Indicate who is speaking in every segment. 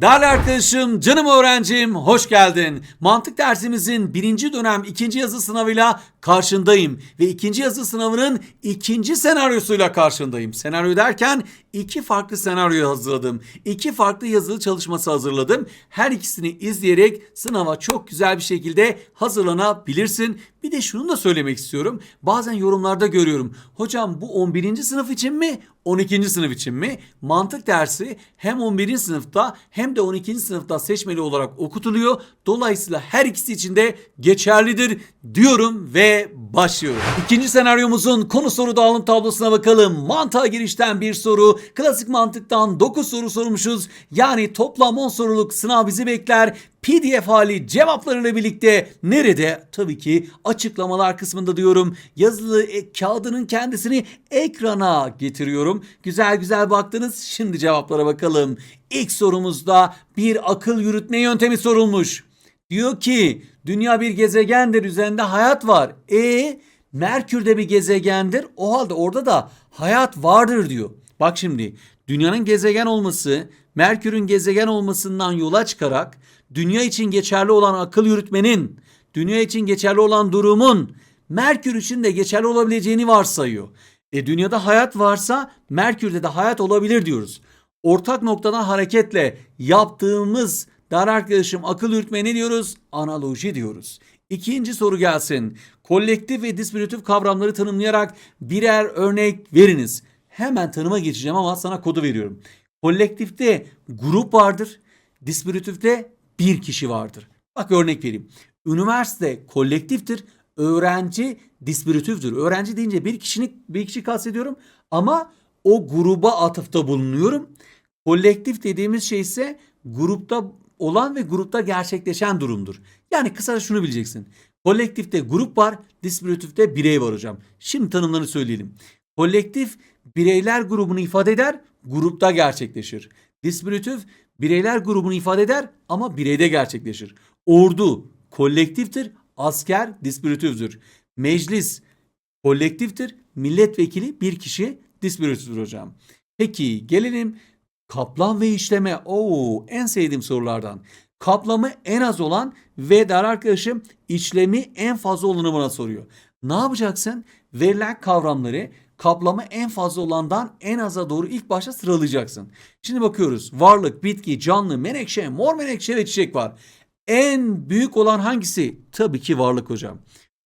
Speaker 1: Değerli arkadaşım, canım öğrencim, hoş geldin. Mantık dersimizin birinci dönem ikinci yazı sınavıyla karşındayım. Ve ikinci yazı sınavının ikinci senaryosuyla karşındayım. Senaryo derken iki farklı senaryo hazırladım. İki farklı yazılı çalışması hazırladım. Her ikisini izleyerek sınava çok güzel bir şekilde hazırlanabilirsin. Bir de şunu da söylemek istiyorum. Bazen yorumlarda görüyorum. Hocam bu 11. sınıf için mi? 12. sınıf için mi? Mantık dersi hem 11. sınıfta hem de 12. sınıfta seçmeli olarak okutuluyor. Dolayısıyla her ikisi için de geçerlidir diyorum ve başlıyorum. İkinci senaryomuzun konu soru dağılım tablosuna bakalım. Mantığa girişten bir soru. Klasik mantıktan 9 soru sormuşuz. Yani toplam 10 soruluk sınav bizi bekler. PDF hali cevaplarıyla birlikte nerede? Tabii ki açıklamalar kısmında diyorum. Yazılı e, kağıdının kendisini ekrana getiriyorum. Güzel güzel baktınız. Şimdi cevaplara bakalım. İlk sorumuzda bir akıl yürütme yöntemi sorulmuş. Diyor ki dünya bir gezegendir üzerinde hayat var. E Merkür de bir gezegendir. O halde orada da hayat vardır diyor. Bak şimdi dünyanın gezegen olması Merkür'ün gezegen olmasından yola çıkarak dünya için geçerli olan akıl yürütmenin, dünya için geçerli olan durumun Merkür için de geçerli olabileceğini varsayıyor. E dünyada hayat varsa Merkür'de de hayat olabilir diyoruz. Ortak noktadan hareketle yaptığımız dar arkadaşım akıl yürütme ne diyoruz? Analoji diyoruz. İkinci soru gelsin. Kolektif ve dispiritif kavramları tanımlayarak birer örnek veriniz. Hemen tanıma geçeceğim ama sana kodu veriyorum. Kolektifte grup vardır. Dispiritifte bir kişi vardır. Bak örnek vereyim. Üniversite kolektiftir. Öğrenci dispiritiftir. Öğrenci deyince bir kişinin bir kişi kastediyorum ama o gruba atıfta bulunuyorum. Kolektif dediğimiz şey ise grupta olan ve grupta gerçekleşen durumdur. Yani kısaca şunu bileceksin. Kolektifte grup var, dispiritifte birey var hocam. Şimdi tanımlarını söyleyelim. Kolektif bireyler grubunu ifade eder, grupta gerçekleşir. Dispiritif bireyler grubunu ifade eder ama bireyde gerçekleşir. Ordu kolektiftir, asker dispiritiftir. Meclis kolektiftir, milletvekili bir kişi dispiritiftir hocam. Peki gelelim kaplam ve işleme. Oo en sevdiğim sorulardan. Kaplamı en az olan ve dar arkadaşım işlemi en fazla olanı bana soruyor. Ne yapacaksın? Verilen kavramları kaplamı en fazla olandan en aza doğru ilk başta sıralayacaksın. Şimdi bakıyoruz. Varlık, bitki, canlı, menekşe, mor menekşe ve çiçek var. En büyük olan hangisi? Tabii ki varlık hocam.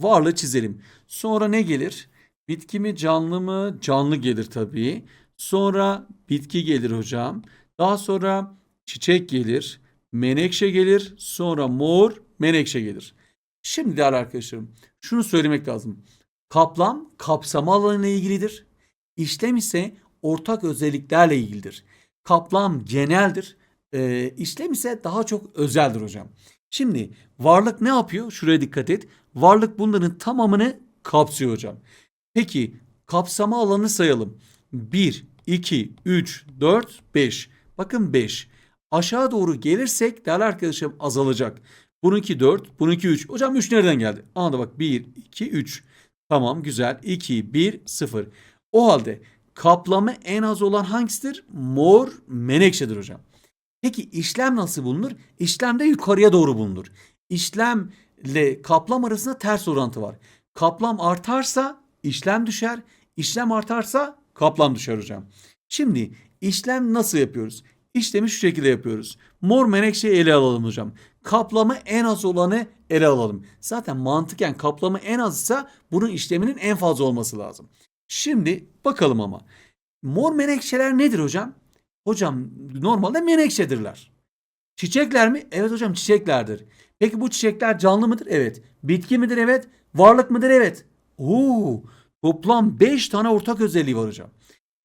Speaker 1: Varlığı çizelim. Sonra ne gelir? Bitki mi canlı mı? Canlı gelir tabii. Sonra bitki gelir hocam. Daha sonra çiçek gelir. Menekşe gelir. Sonra mor menekşe gelir. Şimdi değerli arkadaşlarım şunu söylemek lazım. Kaplam kapsama alanıyla ilgilidir. İşlem ise ortak özelliklerle ilgilidir. Kaplam geneldir. Ee, işlem ise daha çok özeldir hocam. Şimdi varlık ne yapıyor? Şuraya dikkat et. Varlık bunların tamamını kapsıyor hocam. Peki kapsama alanı sayalım. 1, 2, 3, 4, 5. Bakın 5. Aşağı doğru gelirsek değerli arkadaşım azalacak. Bununki 4, bununki 3. Hocam 3 nereden geldi? Anında bak 1, 2, 3. Tamam güzel. 2, 1, 0. O halde kaplamı en az olan hangisidir? Mor menekşedir hocam. Peki işlem nasıl bulunur? İşlem de yukarıya doğru bulunur. İşlemle kaplam arasında ters orantı var. Kaplam artarsa işlem düşer. İşlem artarsa kaplam düşer hocam. Şimdi işlem nasıl yapıyoruz? İşlemi şu şekilde yapıyoruz. Mor menekşeyi ele alalım hocam. Kaplamı en az olanı ele alalım. Zaten mantıken kaplamı en azsa bunun işleminin en fazla olması lazım. Şimdi bakalım ama. Mor menekşeler nedir hocam? Hocam normalde menekşedirler. Çiçekler mi? Evet hocam çiçeklerdir. Peki bu çiçekler canlı mıdır? Evet. Bitki midir? Evet. Varlık mıdır? Evet. Oo, toplam 5 tane ortak özelliği var hocam.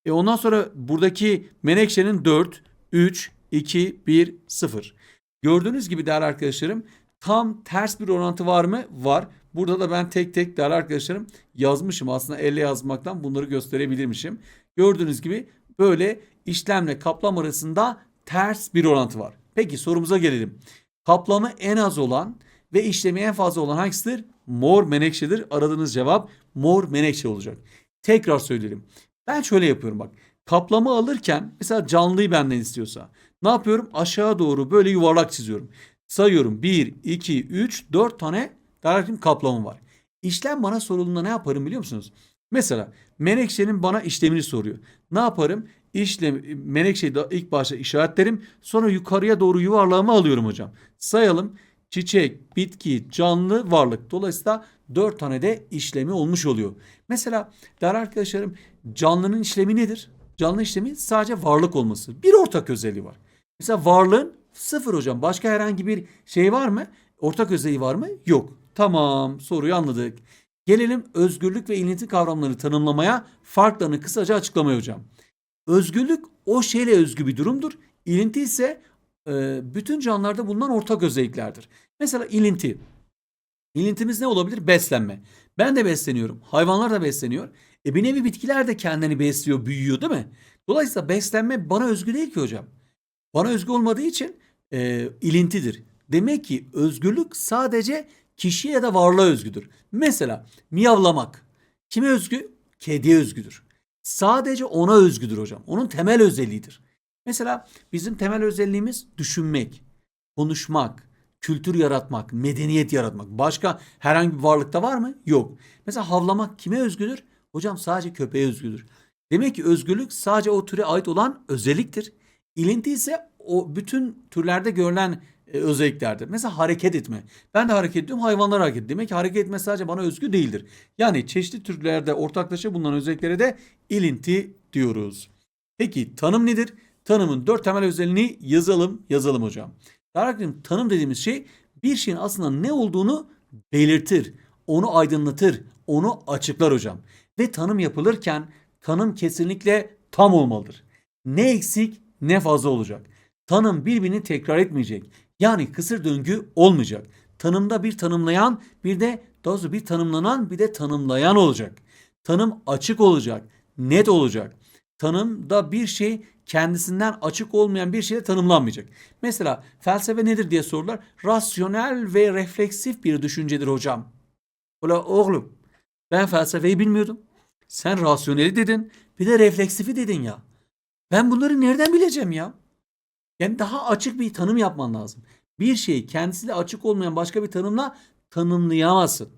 Speaker 1: E ondan sonra buradaki menekşenin 4, 3, 2, 1, 0. Gördüğünüz gibi değerli arkadaşlarım tam ters bir orantı var mı? Var. Burada da ben tek tek değerli arkadaşlarım yazmışım. Aslında elle yazmaktan bunları gösterebilirmişim. Gördüğünüz gibi böyle işlemle kaplam arasında ters bir orantı var. Peki sorumuza gelelim. Kaplamı en az olan ve işlemi en fazla olan hangisidir? Mor menekşedir. Aradığınız cevap mor menekşe olacak. Tekrar söyleyelim. Ben şöyle yapıyorum bak. Kaplamı alırken mesela canlıyı benden istiyorsa Ne yapıyorum? Aşağı doğru böyle yuvarlak çiziyorum. Sayıyorum 1, 2, 3, 4 tane derdim kaplamam var. İşlem bana sorulduğunda ne yaparım biliyor musunuz? Mesela Menekşe'nin bana işlemini soruyor. Ne yaparım? İşlem Menekşe'yi ilk başta işaretlerim. Sonra yukarıya doğru yuvarlağımı alıyorum hocam. Sayalım. Çiçek, bitki, canlı varlık. Dolayısıyla 4 tane de işlemi olmuş oluyor. Mesela değerli arkadaşlarım canlının işlemi nedir? Canlı işlemi sadece varlık olması. Bir ortak özelliği var. Mesela varlığın sıfır hocam. Başka herhangi bir şey var mı? Ortak özelliği var mı? Yok. Tamam soruyu anladık. Gelelim özgürlük ve ilinti kavramlarını tanımlamaya, farklarını kısaca açıklamaya hocam. Özgürlük o şeyle özgü bir durumdur. İlinti ise bütün canlılarda bulunan ortak özelliklerdir. Mesela ilinti. İlintimiz ne olabilir? Beslenme. Ben de besleniyorum. Hayvanlar da besleniyor. E bir nevi bitkiler de kendini besliyor, büyüyor değil mi? Dolayısıyla beslenme bana özgü değil ki hocam. Bana özgü olmadığı için e, ilintidir. Demek ki özgürlük sadece kişiye ya da varlığa özgüdür. Mesela miyavlamak. Kime özgü? Kediye özgüdür. Sadece ona özgüdür hocam. Onun temel özelliğidir. Mesela bizim temel özelliğimiz düşünmek, konuşmak, kültür yaratmak, medeniyet yaratmak. Başka herhangi bir varlıkta var mı? Yok. Mesela havlamak kime özgüdür? Hocam sadece köpeğe özgüdür. Demek ki özgürlük sadece o türe ait olan özelliktir. İlinti ise o bütün türlerde görülen e, özelliklerdir. Mesela hareket etme. Ben de hareket ediyorum, hayvanlar hareket ediyor. Demek ki hareket etme sadece bana özgü değildir. Yani çeşitli türlerde ortaklaşa bulunan özelliklere de ilinti diyoruz. Peki tanım nedir? Tanımın dört temel özelliğini yazalım, yazalım hocam. Daraklim tanım dediğimiz şey bir şeyin aslında ne olduğunu belirtir, onu aydınlatır, onu açıklar hocam. Ve tanım yapılırken tanım kesinlikle tam olmalıdır. Ne eksik ne fazla olacak. Tanım birbirini tekrar etmeyecek. Yani kısır döngü olmayacak. Tanımda bir tanımlayan bir de doğrusu bir tanımlanan bir de tanımlayan olacak. Tanım açık olacak, net olacak. Tanımda bir şey kendisinden açık olmayan bir şeyle tanımlanmayacak. Mesela felsefe nedir diye sorular. Rasyonel ve refleksif bir düşüncedir hocam. Ola oğlum ben felsefeyi bilmiyordum. Sen rasyoneli dedin bir de refleksifi dedin ya. Ben bunları nereden bileceğim ya? Yani daha açık bir tanım yapman lazım. Bir şeyi kendisiyle açık olmayan başka bir tanımla tanımlayamazsın.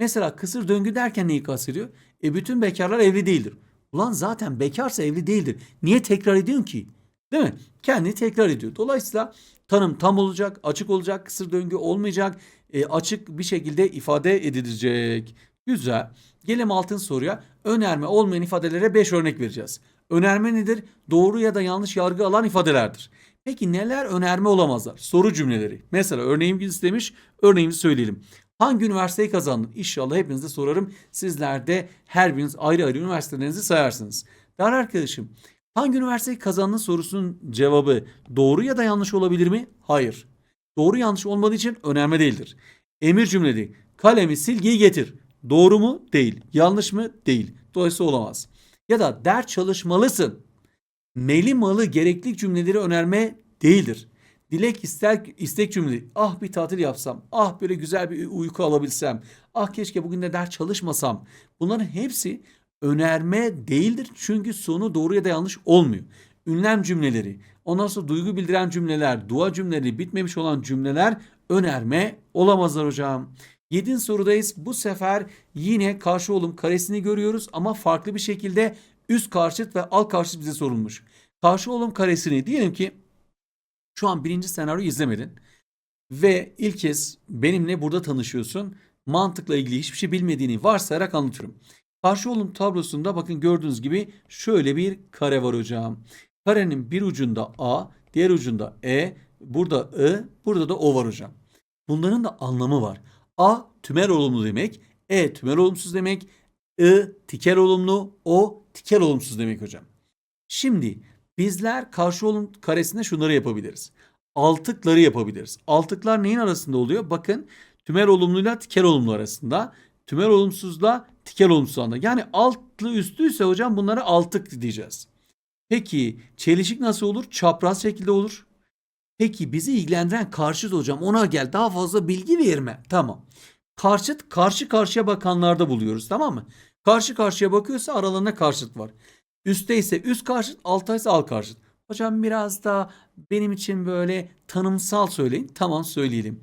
Speaker 1: Mesela kısır döngü derken neyi kastediyor? E bütün bekarlar evli değildir. Ulan zaten bekarsa evli değildir. Niye tekrar ediyorsun ki? Değil mi? Kendini tekrar ediyor. Dolayısıyla tanım tam olacak, açık olacak, kısır döngü olmayacak, e, açık bir şekilde ifade edilecek. Güzel. Gelelim altın soruya. Önerme olmayan ifadelere 5 örnek vereceğiz. Önerme nedir? Doğru ya da yanlış yargı alan ifadelerdir. Peki neler önerme olamazlar? Soru cümleleri. Mesela örneğimiz istemiş, örneğimizi söyleyelim. Hangi üniversiteyi kazandın? İnşallah hepinize sorarım. Sizler de her biriniz ayrı ayrı üniversitelerinizi sayarsınız. Değerli arkadaşım, hangi üniversiteyi kazandın sorusunun cevabı doğru ya da yanlış olabilir mi? Hayır. Doğru yanlış olmadığı için önerme değildir. Emir cümleli. Kalemi silgiyi getir. Doğru mu? Değil. Yanlış mı? Değil. Dolayısıyla olamaz. Ya da ders çalışmalısın. Meli malı gereklilik cümleleri önerme değildir. Dilek ister istek cümleleri. Ah bir tatil yapsam. Ah böyle güzel bir uyku alabilsem. Ah keşke bugün de ders çalışmasam. Bunların hepsi önerme değildir. Çünkü sonu doğru ya da yanlış olmuyor. Ünlem cümleleri, ondan sonra duygu bildiren cümleler, dua cümleleri, bitmemiş olan cümleler önerme olamazlar hocam. Yedinci sorudayız. Bu sefer yine karşı olum karesini görüyoruz ama farklı bir şekilde üst karşıt ve alt karşıt bize sorulmuş. Karşı olum karesini diyelim ki şu an birinci senaryo izlemedin ve ilk kez benimle burada tanışıyorsun. Mantıkla ilgili hiçbir şey bilmediğini varsayarak anlatıyorum. Karşı olum tablosunda bakın gördüğünüz gibi şöyle bir kare var hocam. Karenin bir ucunda A, diğer ucunda E, burada I, burada da O var hocam. Bunların da anlamı var. A tümel olumlu demek, E tümel olumsuz demek, I tikel olumlu, O tikel olumsuz demek hocam. Şimdi bizler karşı olum karesinde şunları yapabiliriz. Altıkları yapabiliriz. Altıklar neyin arasında oluyor? Bakın tümel olumluyla tikel olumlu arasında. Tümel olumsuzla tikel olumsuz arasında. Yani altlı üstlüyse hocam bunlara altık diyeceğiz. Peki çelişik nasıl olur? Çapraz şekilde olur. Peki bizi ilgilendiren karşıt hocam ona gel daha fazla bilgi verme. Tamam. Karşıt karşı karşıya bakanlarda buluyoruz tamam mı? Karşı karşıya bakıyorsa aralarında karşıt var. Üste ise üst karşıt, altta ise alt karşıt. Hocam biraz da benim için böyle tanımsal söyleyin. Tamam söyleyelim.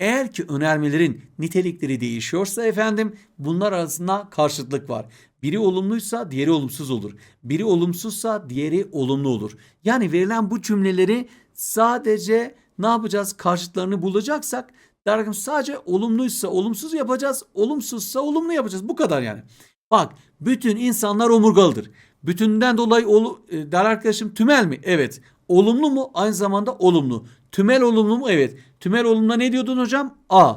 Speaker 1: Eğer ki önermelerin nitelikleri değişiyorsa efendim bunlar arasında karşıtlık var. Biri olumluysa diğeri olumsuz olur. Biri olumsuzsa diğeri olumlu olur. Yani verilen bu cümleleri sadece ne yapacağız? Karşıtlarını bulacaksak derken sadece olumluysa olumsuz yapacağız. Olumsuzsa olumlu yapacağız. Bu kadar yani. Bak bütün insanlar omurgalıdır. Bütünden dolayı olu, e, der arkadaşım tümel mi? Evet. Olumlu mu? Aynı zamanda olumlu. Tümel olumlu mu? Evet. Tümel olumluda ne diyordun hocam? A.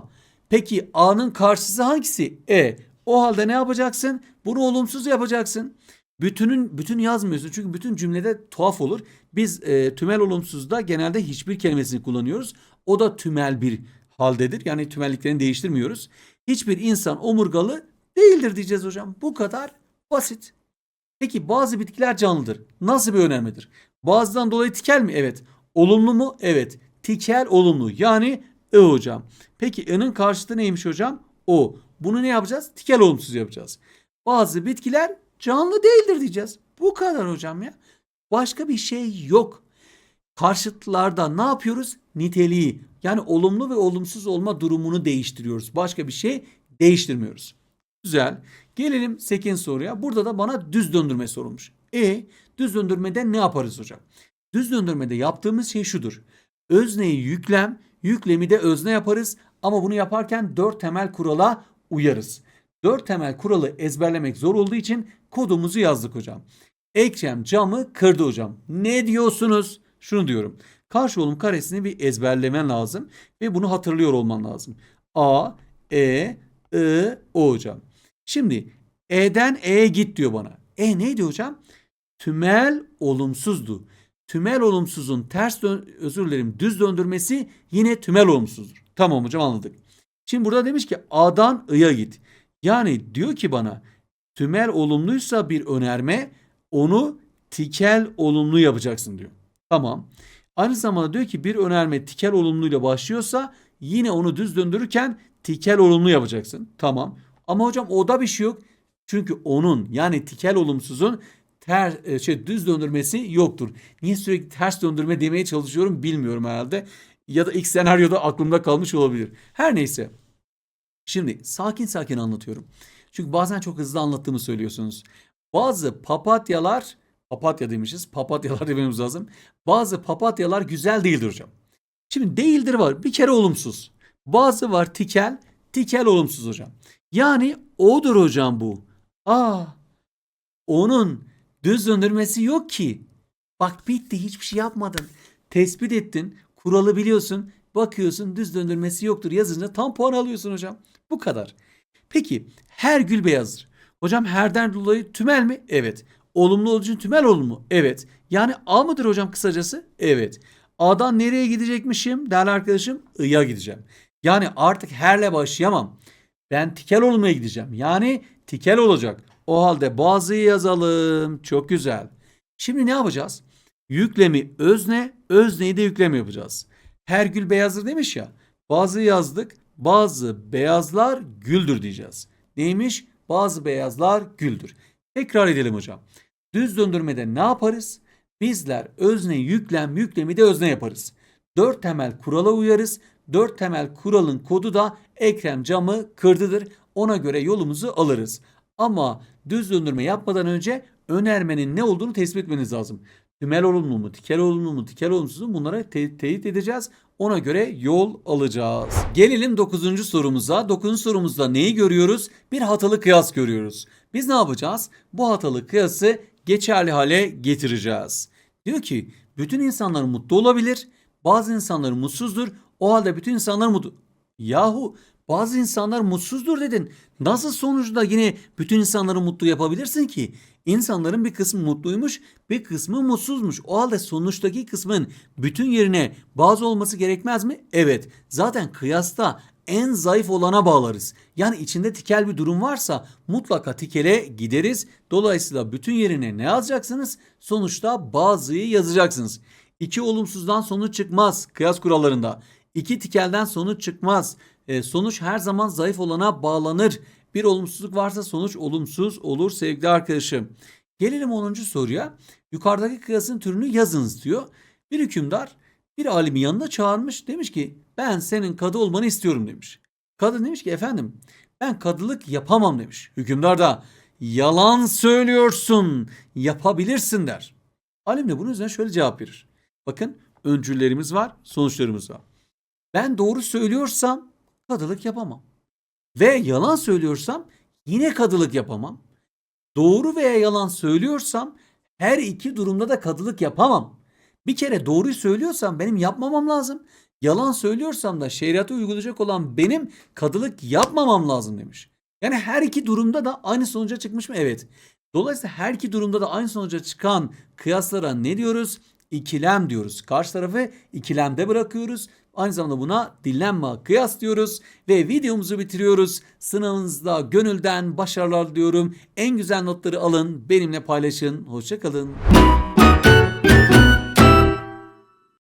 Speaker 1: Peki A'nın karşısı hangisi? E. O halde ne yapacaksın? Bunu olumsuz yapacaksın. Bütünün bütün yazmıyorsun çünkü bütün cümlede tuhaf olur. Biz e, tümel olumsuzda genelde hiçbir kelimesini kullanıyoruz. O da tümel bir haldedir. Yani tümelliklerini değiştirmiyoruz. Hiçbir insan omurgalı değildir diyeceğiz hocam. Bu kadar basit. Peki bazı bitkiler canlıdır. Nasıl bir önermedir? Bazıdan dolayı tikel mi? Evet. Olumlu mu? Evet. Tikel olumlu. Yani I hocam. Peki I'nın karşıtı neymiş hocam? O. Bunu ne yapacağız? Tikel olumsuz yapacağız. Bazı bitkiler canlı değildir diyeceğiz. Bu kadar hocam ya. Başka bir şey yok. Karşıtlarda ne yapıyoruz? Niteliği yani olumlu ve olumsuz olma durumunu değiştiriyoruz. Başka bir şey değiştirmiyoruz. Güzel. Gelelim 8 soruya. Burada da bana düz döndürme sorulmuş. E düz döndürmede ne yaparız hocam? Düz döndürmede yaptığımız şey şudur. Özneyi yüklem, yüklemi de özne yaparız ama bunu yaparken 4 temel kurala uyarız. 4 temel kuralı ezberlemek zor olduğu için kodumuzu yazdık hocam. Ekrem camı kırdı hocam. Ne diyorsunuz? Şunu diyorum. Karşı olum karesini bir ezberlemen lazım ve bunu hatırlıyor olman lazım. A, E, I, O hocam. Şimdi E'den E'ye git diyor bana. E neydi hocam? Tümel olumsuzdu. Tümel olumsuzun ters dön özür dilerim düz döndürmesi yine tümel olumsuzdur. Tamam hocam anladık. Şimdi burada demiş ki A'dan I'ya git. Yani diyor ki bana tümel olumluysa bir önerme onu tikel olumlu yapacaksın diyor. Tamam. Aynı zamanda diyor ki bir önerme tikel olumluyla başlıyorsa yine onu düz döndürürken tikel olumlu yapacaksın. Tamam. Ama hocam oda bir şey yok. Çünkü onun yani tikel olumsuzun ter e, şey düz döndürmesi yoktur. Niye sürekli ters döndürme demeye çalışıyorum bilmiyorum herhalde. Ya da ilk senaryoda aklımda kalmış olabilir. Her neyse. Şimdi sakin sakin anlatıyorum. Çünkü bazen çok hızlı anlattığımı söylüyorsunuz. Bazı papatyalar, papatya demişiz, papatyalar dememiz lazım. Bazı papatyalar güzel değildir hocam. Şimdi değildir var bir kere olumsuz. Bazı var tikel, tikel olumsuz hocam. Yani odur hocam bu. Aa, onun düz döndürmesi yok ki. Bak bitti hiçbir şey yapmadın. Tespit ettin, kuralı biliyorsun, bakıyorsun düz döndürmesi yoktur yazınca tam puan alıyorsun hocam. Bu kadar. Peki her gül beyazdır. Hocam herden dolayı tümel mi? Evet. Olumlu olduğu için tümel olumlu. Evet. Yani A mıdır hocam kısacası? Evet. A'dan nereye gidecekmişim değerli arkadaşım? I'ya gideceğim. Yani artık herle başlayamam. Ben tikel olmaya gideceğim. Yani tikel olacak. O halde bazıyı yazalım. Çok güzel. Şimdi ne yapacağız? Yüklemi özne, özneyi de yüklemi yapacağız. Her gül beyazdır demiş ya. Bazı yazdık. Bazı beyazlar güldür diyeceğiz. Neymiş? Bazı beyazlar güldür. Tekrar edelim hocam. Düz döndürmede ne yaparız? Bizler özne yüklem yüklemi de özne yaparız. Dört temel kurala uyarız. Dört temel kuralın kodu da Ekrem camı kırdıdır. Ona göre yolumuzu alırız. Ama düz döndürme yapmadan önce önermenin ne olduğunu tespit etmeniz lazım. Tümel olumlu mu, tikel olumlu mu, tikel olumsuz mu bunları te- teyit edeceğiz. Ona göre yol alacağız. Gelelim 9. sorumuza. 9. sorumuzda neyi görüyoruz? Bir hatalı kıyas görüyoruz. Biz ne yapacağız? Bu hatalı kıyası geçerli hale getireceğiz. Diyor ki bütün insanlar mutlu olabilir. Bazı insanlar mutsuzdur. O halde bütün insanlar mutlu. Yahu bazı insanlar mutsuzdur dedin. Nasıl sonuçta yine bütün insanları mutlu yapabilirsin ki? İnsanların bir kısmı mutluymuş, bir kısmı mutsuzmuş. O halde sonuçtaki kısmın bütün yerine bazı olması gerekmez mi? Evet. Zaten kıyasta en zayıf olana bağlarız. Yani içinde tikel bir durum varsa mutlaka tikele gideriz. Dolayısıyla bütün yerine ne yazacaksınız? Sonuçta bazıyı yazacaksınız. İki olumsuzdan sonuç çıkmaz kıyas kurallarında. İki tikelden sonuç çıkmaz. E, sonuç her zaman zayıf olana bağlanır. Bir olumsuzluk varsa sonuç olumsuz olur sevgili arkadaşım. Gelelim 10. soruya. Yukarıdaki kıyasın türünü yazınız diyor. Bir hükümdar bir alimi yanına çağırmış. Demiş ki ben senin kadı olmanı istiyorum demiş. Kadın demiş ki efendim ben kadılık yapamam demiş. Hükümdar da yalan söylüyorsun yapabilirsin der. Alim de bunun üzerine şöyle cevap verir. Bakın öncüllerimiz var sonuçlarımız var. Ben doğru söylüyorsam kadılık yapamam. Ve yalan söylüyorsam yine kadılık yapamam. Doğru veya yalan söylüyorsam her iki durumda da kadılık yapamam. Bir kere doğruyu söylüyorsam benim yapmamam lazım. Yalan söylüyorsam da şeriatı uygulayacak olan benim kadılık yapmamam lazım demiş. Yani her iki durumda da aynı sonuca çıkmış mı? Evet. Dolayısıyla her iki durumda da aynı sonuca çıkan kıyaslara ne diyoruz? İkilem diyoruz. Karşı tarafı ikilemde bırakıyoruz. Aynı zamanda buna dilemma kıyas diyoruz ve videomuzu bitiriyoruz. Sınavınızda gönülden başarılar diliyorum. En güzel notları alın, benimle paylaşın. Hoşçakalın.